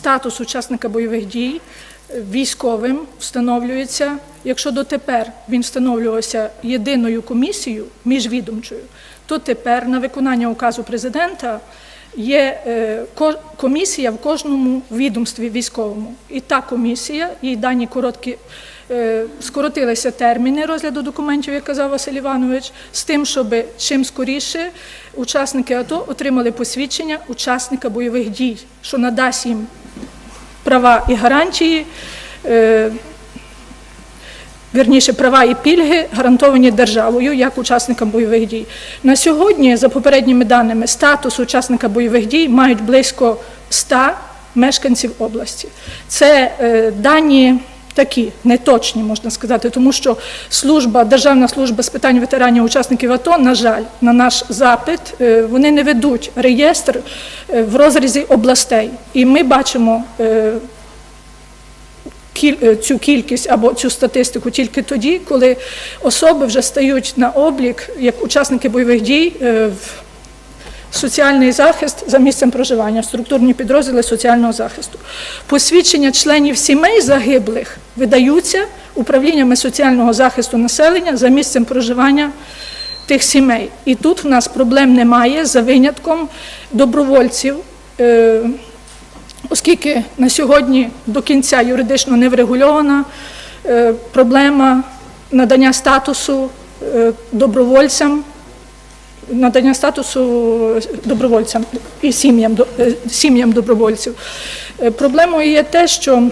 статус учасника бойових дій е, військовим встановлюється, якщо дотепер він встановлювався єдиною комісією міжвідомчою, то тепер на виконання указу президента є е, комісія в кожному відомстві військовому. І та комісія, їй дані короткі. Е, Скоротилися терміни розгляду документів, як казав Василь Іванович, з тим, щоб чим скоріше учасники АТО отримали посвідчення учасника бойових дій, що надасть їм права і гарантії, е, вірніше, права і пільги гарантовані державою як учасникам бойових дій. На сьогодні, за попередніми даними, статус учасника бойових дій мають близько 100 мешканців області. Це е, дані. Такі неточні, можна сказати, тому що служба, Державна служба з питань ветеранів учасників АТО, на жаль, на наш запит, е, вони не ведуть реєстр е, в розрізі областей. І ми бачимо е, цю кількість або цю статистику тільки тоді, коли особи вже стають на облік як учасники бойових дій в соціальний захист за місцем проживання, структурні підрозділи соціального захисту. Посвідчення членів сімей загиблих видаються управліннями соціального захисту населення за місцем проживання тих сімей. І тут в нас проблем немає за винятком добровольців. е, Оскільки на сьогодні до кінця юридично не врегульована е, проблема надання статусу е, добровольцям, надання статусу добровольцям і сім'ям, е, сім'ям добровольців. Е, Проблемою є те, що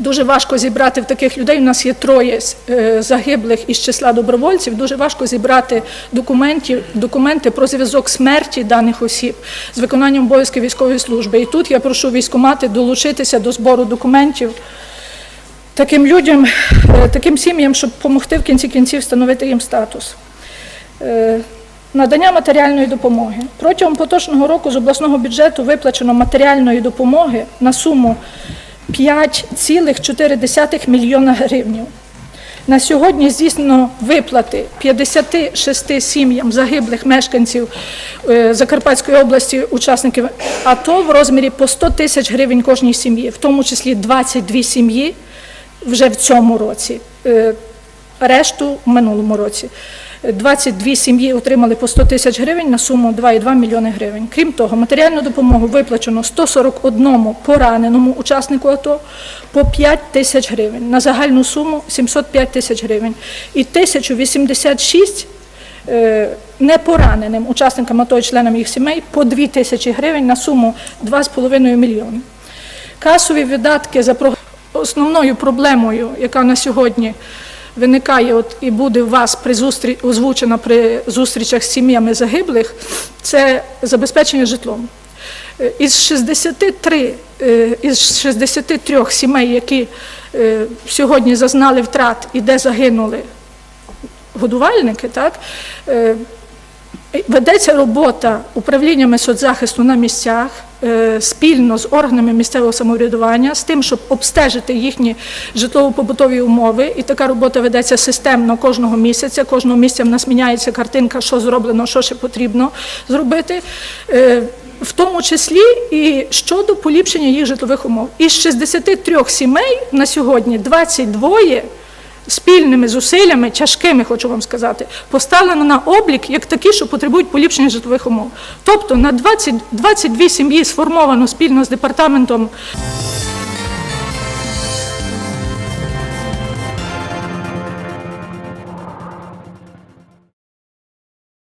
Дуже важко зібрати в таких людей. У нас є троє е, загиблих із числа добровольців. Дуже важко зібрати документів, документи про зв'язок смерті даних осіб з виконанням обов'язків військової служби. І тут я прошу військомати долучитися до збору документів таким людям, таким сім'ям, щоб допомогти в кінці кінців встановити їм статус. Надання матеріальної допомоги. Протягом поточного року з обласного бюджету виплачено матеріальної допомоги на суму 5,4 мільйона гривень. На сьогодні здійснено виплати 56 сім'ям загиблих мешканців е, Закарпатської області, учасників АТО в розмірі по 100 тисяч гривень кожній сім'ї, в тому числі 22 сім'ї вже в цьому році, е, решту в минулому році. 22 сім'ї отримали по 100 тисяч гривень на суму 2,2 мільйони гривень. Крім того, матеріальну допомогу виплачено 141 пораненому учаснику АТО по 5 тисяч гривень на загальну суму 705 тисяч гривень і 1086 е, непораненим учасникам АТО і членам їх сімей по 2 тисячі гривень на суму 2,5 мільйони. Касові видатки за основною проблемою, яка на сьогодні виникає от, і буде у вас при зустрі... озвучена при зустрічах з сім'ями загиблих, це забезпечення житлом. Е, Із 63, е, із 63 сімей, які е, сьогодні зазнали втрат і де загинули годувальники, так, Ведеться робота управліннями соцзахисту на місцях спільно з органами місцевого самоврядування з тим, щоб обстежити їхні житлово-побутові умови. І така робота ведеться системно кожного місяця. Кожного місяця в нас міняється картинка, що зроблено, що ще потрібно зробити. Е, В тому числі і щодо поліпшення їх житлових умов. Із 63 сімей на сьогодні 22 спільними зусиллями, тяжкими, хочу вам сказати, поставлено на облік як такі, що потребують поліпшення житлових умов. Тобто на 20, 22 сім'ї сформовано спільно з департаментом